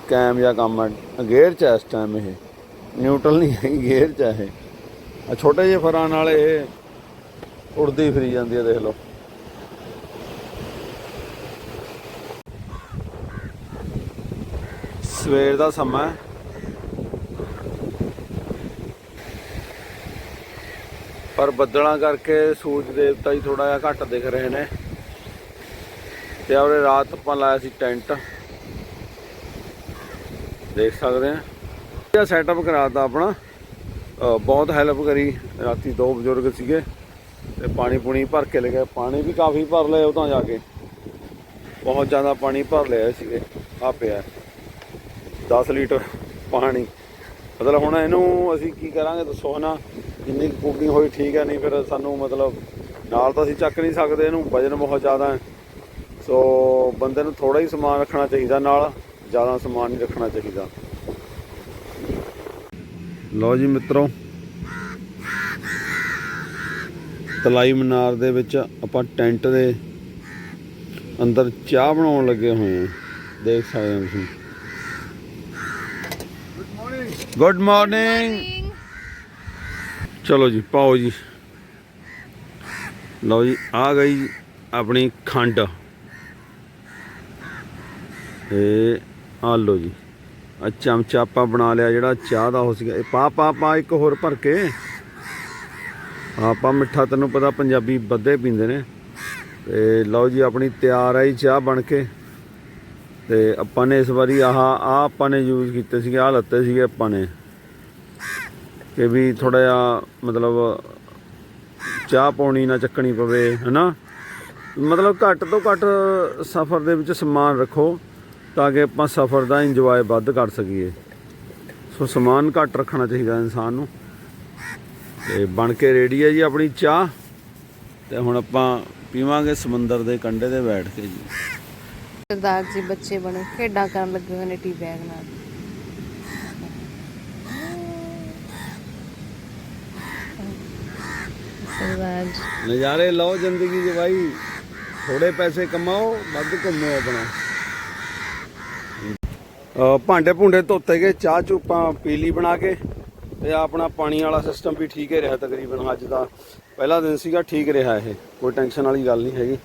ਕੈਮ ਜਾਂ ਕੰਮ ਹੈ। ਗੇਅਰ ਚ ਹੈ ਇਸ ਟਾਈਮ ਇਹ। ਨਿਊਟਰਲ ਨਹੀਂ ਹੈ ਗੇਅਰ ਚ ਹੈ ਇਹ। ਆ ਛੋਟੇ ਜਿਹੇ ਫਰਾਂ ਨਾਲ ਇਹ ਉੜਦੀ ਫਿਰੀ ਜਾਂਦੀ ਹੈ ਦੇਖ ਲਓ। ਸਵੇਰ ਦਾ ਸਮਾਂ ਪਰ ਬੱਦਲਾਂ ਕਰਕੇ ਸੂਰਜ ਦੇਵਤਾ ਹੀ ਥੋੜਾ ਜਿਹਾ ਘੱਟ ਦਿਖ ਰਹੇ ਨੇ। ਤੇ ਆਵਰੇ ਰਾਤ ਆਪਾਂ ਲਾਇਆ ਸੀ ਟੈਂਟ। ਦੇਖ ਸਕਦੇ ਆ ਇਹ ਸੈਟਅਪ ਕਰਾਤਾ ਆਪਣਾ। ਬਹੁਤ ਹੈਲਪ ਕਰੀ। ਰਾਤੀ ਦੋ ਬਜ਼ੁਰਗ ਸੀਗੇ ਤੇ ਪਾਣੀ ਪੁਣੀ ਭਰ ਕੇ ਲਗੇ ਪਾਣੀ ਵੀ ਕਾਫੀ ਭਰ ਲਏ ਉਹ ਤਾਂ ਜਾ ਕੇ। ਬਹੁਤ ਜ਼ਿਆਦਾ ਪਾਣੀ ਭਰ ਲਿਆ ਸੀਗੇ, ਆ ਪਿਆ। 10 ਲੀਟਰ ਪਾਣੀ। ਮਤਲਬ ਹੁਣ ਇਹਨੂੰ ਅਸੀਂ ਕੀ ਕਰਾਂਗੇ ਦੱਸੋ ਨਾ ਜਿੰਨੀ ਕੁਕਿੰਗ ਹੋਈ ਠੀਕ ਹੈ ਨਹੀਂ, ਫਿਰ ਸਾਨੂੰ ਮਤਲਬ ਨਾਲ ਤਾਂ ਅਸੀਂ ਚੱਕ ਨਹੀਂ ਸਕਦੇ ਇਹਨੂੰ, ਵਜਨ ਬਹੁਤ ਜ਼ਿਆਦਾ ਹੈ। ਸੋ ਬੰਦੇ ਨੂੰ ਥੋੜਾ ਹੀ ਸਮਾਨ ਰੱਖਣਾ ਚਾਹੀਦਾ ਨਾਲ, ਜ਼ਿਆਦਾ ਸਮਾਨ ਨਹੀਂ ਰੱਖਣਾ ਚਾਹੀਦਾ। ਲਓ ਜੀ ਮਿੱਤਰੋ। ਤਲਾਈ ਮਨਾਰ ਦੇ ਵਿੱਚ ਆਪਾਂ ਟੈਂਟ ਦੇ ਅੰਦਰ ਚਾਹ ਬਣਾਉਣ ਲੱਗੇ ਹੋਏ ਹਾਂ। ਦੇਖ ਸਕਦੇ ਹੋ ਤੁਸੀਂ। ਗੁੱਡ ਮਾਰਨਿੰਗ ਚਲੋ ਜੀ, ਪਾਓ ਜੀ। ਲਓ ਜੀ, ਆ ਗਈ ਆਪਣੀ ਖੰਡ। ਇਹ ਆ ਲਓ ਜੀ। ਆ ਚਮਚਾ ਆਪਾਂ ਬਣਾ ਲਿਆ ਜਿਹੜਾ ਚਾਹ ਦਾ ਹੋ ਸੀਗਾ। ਇਹ ਪਾ ਪਾ ਪਾ ਇੱਕ ਹੋਰ ਭਰ ਕੇ। ਆਪਾਂ ਮਿੱਠਾ ਤੈਨੂੰ ਪਤਾ ਪੰਜਾਬੀ ਵੱਧੇ ਪੀਂਦੇ ਨੇ। ਤੇ ਲਓ ਜੀ, ਆਪਣੀ ਤਿਆਰ ਆਈ ਚਾਹ ਬਣ ਕੇ। ਤੇ ਆਪਾਂ ਨੇ ਇਸ ਵਾਰੀ ਆਹ ਆ ਆਪਾਂ ਨੇ ਯੂਜ਼ ਕੀਤੇ ਸੀਗੇ ਆ ਲੱਤੇ ਸੀਗੇ ਆਪਾਂ ਨੇ। ਕਿ ਵੀ ਥੋੜਾ ਜਿਹਾ ਮਤਲਬ ਚਾਹ ਪਾਉਣੀ ਨਾ ਚੱਕਣੀ ਪਵੇ, ਹਨਾ? ਮਤਲਬ ਘੱਟ ਤੋਂ ਘੱਟ ਸਫ਼ਰ ਦੇ ਵਿੱਚ ਸਮਾਨ ਰੱਖੋ। ਤਾਂ ਕਿ ਆਪਾਂ ਸਫ਼ਰ ਦਾ ਇੰਜੋਏ ਵੱਧ ਕਰ ਸਕੀਏ। ਸੋ ਸਮਾਨ ਘੱਟ ਰੱਖਣਾ ਚਾਹੀਦਾ ਇਨਸਾਨ ਨੂੰ। ਤੇ ਬਣ ਕੇ ਰੈਡੀ ਹੈ ਜੀ ਆਪਣੀ ਚਾਹ। ਤੇ ਹੁਣ ਆਪਾਂ ਪੀਵਾਂਗੇ ਸਮੁੰਦਰ ਦੇ ਕੰਢੇ ਤੇ ਬੈਠ ਕੇ ਜੀ। ਸਰਦਾਰ ਜੀ ਬੱਚੇ ਬਣੇ ਖੇਡਾਂ ਕਰਨ ਲੱਗੇ ਹੋਏ ਨੇ ਟੀ ਬੈਗ ਨਾਲ। ਸਰਦਾਰ ਨਜ਼ਾਰੇ ਲਓ ਜ਼ਿੰਦਗੀ ਦੇ ਭਾਈ ਥੋੜੇ ਪੈਸੇ ਕਮਾਓ ਵੱਧ ਘੁੰਮੋ ਆਪਣਾ। ਭਾਂਡੇ ਭੁੰਡੇ ਧੋਤੇ ਗਏ, ਚਾਹ ਚੁੱਪਾਂ ਪੀਲੀ ਬਣਾ ਕੇ ਤੇ ਆਪਣਾ ਪਾਣੀ ਵਾਲਾ ਸਿਸਟਮ ਵੀ ਠੀਕ ਹੀ ਰਿਹਾ ਤਕਰੀਬਨ ਅੱਜ ਦਾ। ਪਹਿਲਾ ਦਿਨ ਸੀਗਾ ਠੀਕ ਰਿਹਾ ਇਹ, ਕੋਈ ਟੈਨਸ਼ਨ ਵਾਲੀ ਗੱਲ ਨਹੀਂ ਹੈਗੀ।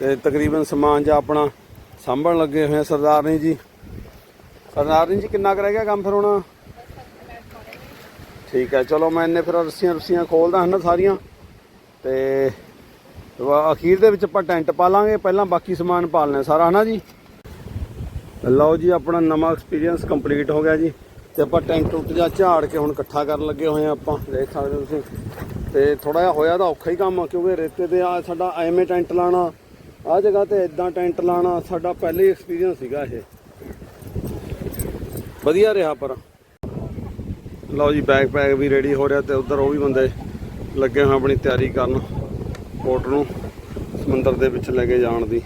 ਤੇ ਤਕਰੀਬਨ ਸਮਾਨ ਜਾਂ ਆਪਣਾ ਸਾਂਭਣ ਲੱਗੇ ਹੋਏ ਆ ਸਰਦਾਰਨੀ ਜੀ। ਸਰਦਾਰਨੀ ਜੀ, ਕਿੰਨਾ ਕੁ ਰਹਿ ਗਿਆ ਕੰਮ ਫਿਰ ਹੁਣ? ਠੀਕ ਹੈ, ਚਲੋ ਮੈਂ ਇੰਨੇ ਫਿਰ ਰੱਸੀਆਂ ਰੱਸੀਆਂ ਖੋਲਦਾ ਹਾਂ ਸਾਰੀਆਂ। ਤੇ ਵਾ- ਅਖੀਰ ਦੇ ਵਿੱਚ ਆਪਾਂ ਟੈਂਟ ਪਾ ਲਾਂਗੇ, ਪਹਿਲਾਂ ਬਾਕੀ ਸਮਾਨ ਪਾ ਲੈਣਾ ਸਾਰਾ, ਹਨਾ ਜੀ? ਲਓ ਜੀ, ਆਪਣਾ ਨਵਾਂ ਐਕਸਪੀਰੀਅੰਸ ਕੰਪਲੀਟ ਹੋ ਗਿਆ ਜੀ। ਤੇ ਆਪਾਂ ਟੈਂਟ ਟੁੱਟ ਜਾ ਝਾੜ ਕੇ ਹੁਣ ਇਕੱਠਾ ਕਰਨ ਲੱਗੇ ਹੋਏ ਆ ਆਪਾਂ, ਦੇਖ ਸਕਦੇ ਹੋ ਤੁਸੀਂ। ਤੇ ਥੋੜਾ ਜਿਹਾ ਹੋਇਆ ਤਾਂ ਔਖਾ ਹੀ ਕੰਮ ਆ, ਕਿਉਂਕਿ ਰੇਤੇ ਤੇ ਆ ਸਾਡਾ ਐਵੇਂ ਟੈਂਟ ਲਾਣਾ ਆ ਜਗ੍ਹਾ ਤੇ ਇਦਾਂ ਟੈਂਟ ਲਾਣਾ ਸਾਡਾ ਪਹਿਲੇ ਐਕਸਪੀਰੀਅੰਸ ਸੀਗਾ ਇਹ। ਵਧੀਆ ਰਿਹਾ ਪਰ। ਲਓ ਜੀ ਬੈਗ ਪੈਗ ਵੀ ਰੈਡੀ ਹੋ ਰਿਹਾ ਤੇ ਉਧਰ ਉਹ ਵੀ ਬੰਦੇ ਲੱਗੇ ਹੋਏ ਆਪਣੀ ਤਿਆਰੀ ਕਰਨ, ਕੋਟ ਨੂੰ ਸਮੁੰਦਰ ਦੇ ਵਿੱਚ ਲੈ ਕੇ ਜਾਣ ਦੀ।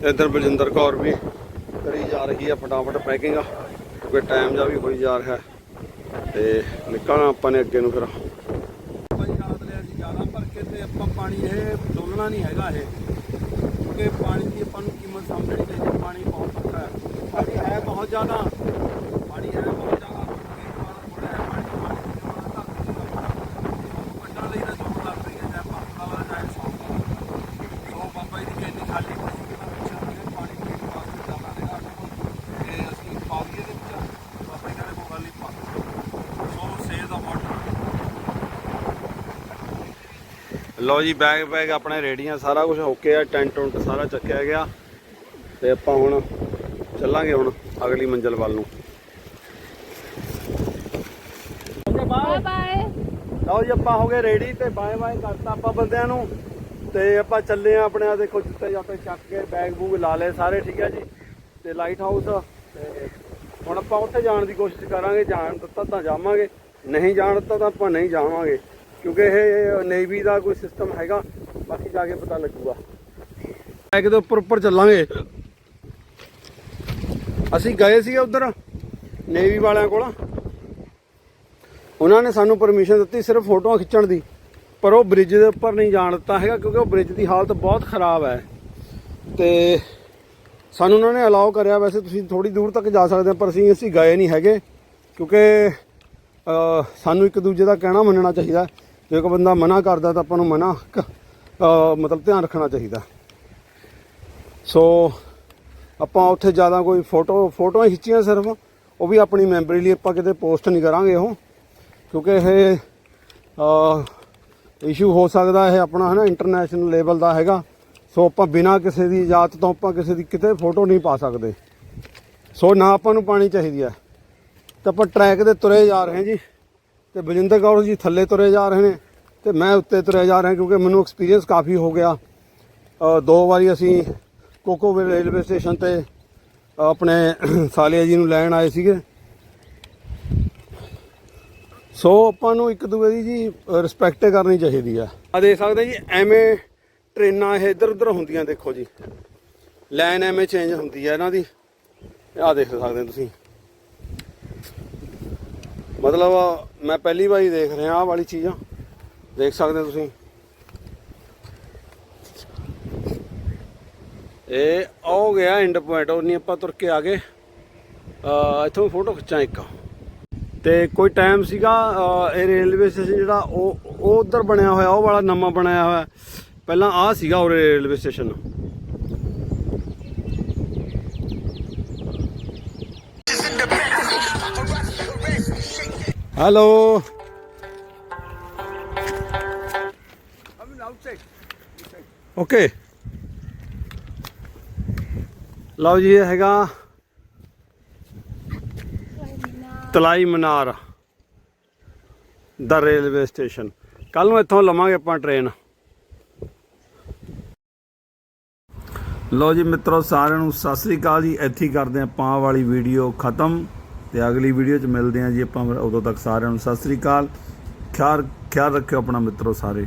ਤੇ ਇੱਧਰ ਬਲਜਿੰਦਰ ਕੌਰ ਵੀ ਕਰੀ ਜਾ ਰਹੀ ਹੈ ਫਟਾਫਟ ਪੈਕਿੰਗ। ਕਿਉਂਕਿ ਟਾਈਮ ਜਾ ਵੀ ਹੋਈ ਜਾ ਰਿਹਾ। ਹੈ ਤੇ ਨਿਕਲਣਾ ਆਪਾਂ ਨੇ ਅੱਗੇ ਨੂੰ ਫਿਰ। ਭਾਈ ਰਾਤ ਲਿਆ ਜੀ ਜ਼ਿਆਦਾ ਭਰ ਕੇ ਤੇ ਆਪਾਂ ਪਾਣੀ ਇਹ ਡੋਲਣਾ ਨਹੀਂ ਹੈਗਾ ਇਹ। ਕਿਉਂਕਿ ਪਾਣੀ ਦੀ ਆਪਾਂ ਨੂੰ ਕੀਮਤ ਸਮਝਣੀ ਚਾਹੀਦੀ, ਪਾਣੀ ਬਹੁਤ ਔਖਾ ਹੈ। ਪਾਣੀ ਹੈ ਬਹੁਤ ਜ਼ਿਆਦਾ। ਪਾਣੀ ਹੈ ਬਹੁਤ ਜ਼ਿਆਦਾ ਥੋੜਾ ਹੈ ਪਾਣੀ ਪਾਣੀ ਦੀ ਜ਼ਰੂਰਤ ਹੈ ਕੱਢਣ ਲਈ ਤਾਂ ਜ਼ੋਰ ਲੱਗ ਰਹੀ ਹੈ ਜਾਂ ਪੰਪਾ ਵਾਲਾ ਚਾਹੇ ਸੌ ਸੋ ਬਾਬਾ ਜੀ ਦੀ ਕੈਨੀ ਖਾਲੀ ਪਈ ਸੀ ਕਿ ਪਿੱਛੇ ਉਹਨੇ ਪਾਣੀ ਪੀਣ ਵਾਸਤੇ ਜਾਣਾ ਹੈਗਾ ਤੇ ਅਸੀਂ ਪਾ ਦਈਏ ਦੇ ਵਿੱਚ ਬਾਬਾ ਜੀ ਕਹਿੰਦੇ ਕੋਈ ਗੱਲ ਨਹੀਂ ਪਾ ਸੋ ਸੇਵ ਦਾ ਵਾਟਰ ਲਓ ਜੀ ਬੈਗ ਬੈਗ ਆਪਣੇ ਰੇੜੀਆਂ ਸਾਰਾ ਕੁਝ ਓਕੇ ਆ ਟੈਂਟ ਟੁੰਟ ਸਾਰਾ ਚੱਕਿਆ ਗਿਆ। ਤੇ ਆਪਾਂ ਹੁਣ ਚੱਲਾਂਗੇ ਹੁਣ ਅਗਲੀ ਮੰਜ਼ਲ ਵੱਲ ਨੂੰ। ਬਾਏ ਬਾਏ ਲਓ ਜੀ ਆਪਾਂ ਹੋ ਗਏ ਰੈਡੀ ਤੇ ਬਾਏ ਬਾਏ ਕਰਤਾ ਆਪਾਂ ਬੰਦਿਆਂ ਨੂੰ। ਤੇ ਆਪਾਂ ਚੱਲੇ ਆ ਆਪਣੇ ਆ ਦੇਖੋ ਜੁੱਤੇ ਜਾਤੇ ਚੱਕ ਕੇ ਬੈਗ ਬੂਗ ਲਾ ਲਏ ਸਾਰੇ ਠੀਕ ਹੈ ਜੀ। ਤੇ ਲਾਈਟ ਹਾਊਸ ਤੇ ਹੁਣ ਆਪਾਂ ਉੱਥੇ ਜਾਣ ਦੀ ਕੋਸ਼ਿਸ਼ ਕਰਾਂਗੇ ਜਾਣ ਦਿੱਤਾ ਤਾਂ ਜਾਵਾਂਗੇ ਨਹੀਂ ਜਾਣ ਦਿੱਤਾ ਤਾਂ ਆਪਾਂ ਨਹੀਂ ਜਾਵਾਂਗੇ। ਕਿਉਂਕਿ ਇਹ ਨੇਵੀ ਦਾ ਕੋਈ ਸਿਸਟਮ ਹੈਗਾ, ਬਾਕੀ ਜਾ ਕੇ ਪਤਾ ਲੱਗੂਗਾ। ਬੈਗ ਦੇ ਉੱਪਰ ਉੱਪਰ ਚੱਲਾਂਗੇ। ਅਸੀਂ ਗਏ ਸੀਗੇ ਉਧਰ ਨੇਵੀ ਵਾਲਿਆਂ ਕੋਲ। ਉਹਨਾਂ ਨੇ ਸਾਨੂੰ ਪਰਮਿਸ਼ਨ ਦਿੱਤੀ ਸਿਰਫ ਫੋਟੋਆਂ ਖਿੱਚਣ ਦੀ, ਪਰ ਉਹ ਬ੍ਰਿਜ ਦੇ ਉੱਪਰ ਨਹੀਂ ਜਾਣ ਦਿੱਤਾ ਹੈਗਾ, ਕਿਉਂਕਿ ਉਹ ਬ੍ਰਿਜ ਦੀ ਹਾਲਤ ਬਹੁਤ ਖਰਾਬ ਹੈ। ਤੇ ਸਾਨੂੰ ਉਹਨਾਂ ਨੇ ਅਲਾਉ ਕਰਿਆ, ਵੈਸੇ ਤੁਸੀਂ ਥੋੜੀ ਦੂਰ ਤੱਕ ਜਾ ਸਕਦੇ ਹੋ, ਪਰ ਅਸੀਂ ਅਸੀਂ ਗਏ ਨਹੀਂ ਹੈਗੇ, ਕਿਉਂਕਿ ਸਾਨੂੰ ਇੱਕ ਦੂਜੇ ਦਾ ਕਹਿਣਾ ਮੰਨਣਾ ਚਾਹੀਦਾ। ਜੇ ਕੋਈ ਬੰਦਾ ਮਨਾ ਕਰਦਾ ਤਾਂ ਆਪਾਂ ਨੂੰ ਮਨਾ ਮਤਲਬ ਧਿਆਨ ਰੱਖਣਾ ਚਾਹੀਦਾ। ਸੋ ਆਪਾਂ ਉੱਥੇ ਜ਼ਿਆਦਾ ਕੋਈ ਫੋਟੋ, ਫੋਟੋਆਂ ਖਿੱਚੀਆਂ ਸਿਰਫ, ਉਹ ਵੀ ਆਪਣੀ ਮੈਮਰੀ ਲਈ ਆਪਾਂ ਕਿਤੇ ਪੋਸਟ ਨਹੀਂ ਕਰਾਂਗੇ ਉਹ। ਕਿਉਂਕਿ ਇਹ ਇਸ਼ੂ ਹੋ ਸਕਦਾ ਇਹ ਆਪਣਾ ਹੈ ਨਾ ਇੰਟਰਨੈਸ਼ਨਲ ਲੈਵਲ ਦਾ ਹੈਗਾ। ਸੋ ਆਪਾਂ ਬਿਨਾਂ ਕਿਸੇ ਦੀ ਇਜਾਜ਼ਤ ਤੋਂ ਆਪਾਂ ਕਿਸੇ ਦੀ ਕਿਤੇ ਫੋਟੋ ਨਹੀਂ ਪਾ ਸਕਦੇ। ਸੋ ਨਾ ਆਪਾਂ ਨੂੰ ਪਾਣੀ ਚਾਹੀਦੀ ਹੈ। ਤਾਂ ਆਪਾਂ ਟਰੈਕ ਦੇ ਤੁਰੇ ਜਾ ਰਹੇ ਹਾਂ ਜੀ। ਤੇ ਬਜਿੰਦਰ ਕੌਰ ਜੀ ਥੱਲੇ ਤੁਰੇ ਜਾ ਰਹੇ ਨੇ। ਤੇ ਮੈਂ ਉੱਤੇ ਤੁਰਿਆ ਜਾ ਰਿਹਾ ਕਿਉਂਕਿ ਮੈਨੂੰ ਐਕਸਪੀਰੀਅੰਸ ਕਾਫੀ ਹੋ ਗਿਆ। ਦੋ ਵਾਰੀ ਅਸੀਂ ਕੋਕੋਵੇ ਰੇਲਵੇ ਸਟੇਸ਼ਨ ਤੇ ਆਪਣੇ ਸਾਲੀਆ ਜੀ ਨੂੰ ਲੈਣ ਆਏ ਸੀਗੇ। ਸੋ ਆਪਾਂ ਨੂੰ ਇੱਕ ਦੂਜੇ ਦੀ ਜੀ ਰਿਸਪੈਕਟ ਕਰਨੀ ਚਾਹੀਦੀ ਆ। ਆ ਦੇਖ ਸਕਦੇ ਜੀ, ਐਵੇਂ ਟ੍ਰੇਨਾਂ ਇਹ ਇੱਧਰ ਉੱਧਰ ਹੁੰਦੀਆਂ ਦੇਖੋ ਜੀ। ਲਾਈਨ ਐਵੇਂ ਚੇਂਜ ਹੁੰਦੀ ਹੈ ਇਹਨਾਂ ਦੀ। ਆ ਦੇਖ ਸਕਦੇ ਤੁਸੀਂ। ਮਤਲਬ ਮੈਂ ਪਹਿਲੀ ਵਾਰੀ ਦੇਖ ਰਿਹਾ ਆਹ ਵਾਲੀ ਚੀਜ਼ਾਂ। ਦੇਖ ਸਕਦੇ ਹੋ ਤੁਸੀਂ। ਇਹ ਹੋ ਗਿਆ ਐਂਡ ਪੁਆਇੰਟ ਉਹ ਨਹੀਂ ਆਪਾਂ ਤੁਰ ਕੇ ਆ ਗਏ। ਇੱਥੋਂ ਫੋਟੋ ਖਿੱਚਾਂ ਇੱਕ। ਤੇ ਕੋਈ ਟਾਈਮ ਸੀਗਾ ਇਹ ਰੇਲਵੇ ਸਟੇਸ਼ਨ ਜਿਹੜਾ, ਉਹ ਉਹ ਉਧਰ ਬਣਿਆ ਹੋਇਆ, ਉਹ ਵਾਲਾ ਨਵਾਂ ਬਣਾਇਆ ਹੋਇਆ। ਪਹਿਲਾਂ ਆ ਸੀਗਾ ਉਹ ਰੇਲਵੇ ਸਟੇਸ਼ਨ ਹੈਲੋ ਓਕੇ। ਲਓ ਜੀ, ਇਹ ਹੈਗਾ ਤਲਾਈ ਮਨਾਰ ਦਾ ਰੇਲਵੇ ਸਟੇਸ਼ਨ। ਕੱਲ ਨੂੰ ਇੱਥੋਂ ਲਵਾਂਗੇ ਆਪਾਂ ਟ੍ਰੇਨ। ਲਓ ਜੀ, ਮਿੱਤਰੋ, ਸਾਰਿਆਂ ਨੂੰ ਸਤਿ ਸ੍ਰੀ ਅਕਾਲ ਜੀ। ਇੱਥੇ ਕਰਦੇ ਹਾਂ ਆਪਾਂ ਵਾਲੀ ਵੀਡੀਓ ਖਤਮ। ਤੇ ਅਗਲੀ ਵੀਡੀਓ 'ਚ ਮਿਲਦੇ ਹਾਂ ਜੀ ਆਪਾਂ, ਉਦੋਂ ਤੱਕ ਸਾਰਿਆਂ ਨੂੰ ਸਤਿ ਸ੍ਰੀ ਅਕਾਲ। ਖਿਆਲ ਖਿਆਲ ਰੱਖਿਓ ਆਪਣਾ ਮਿੱਤਰੋ ਸਾਰੇ।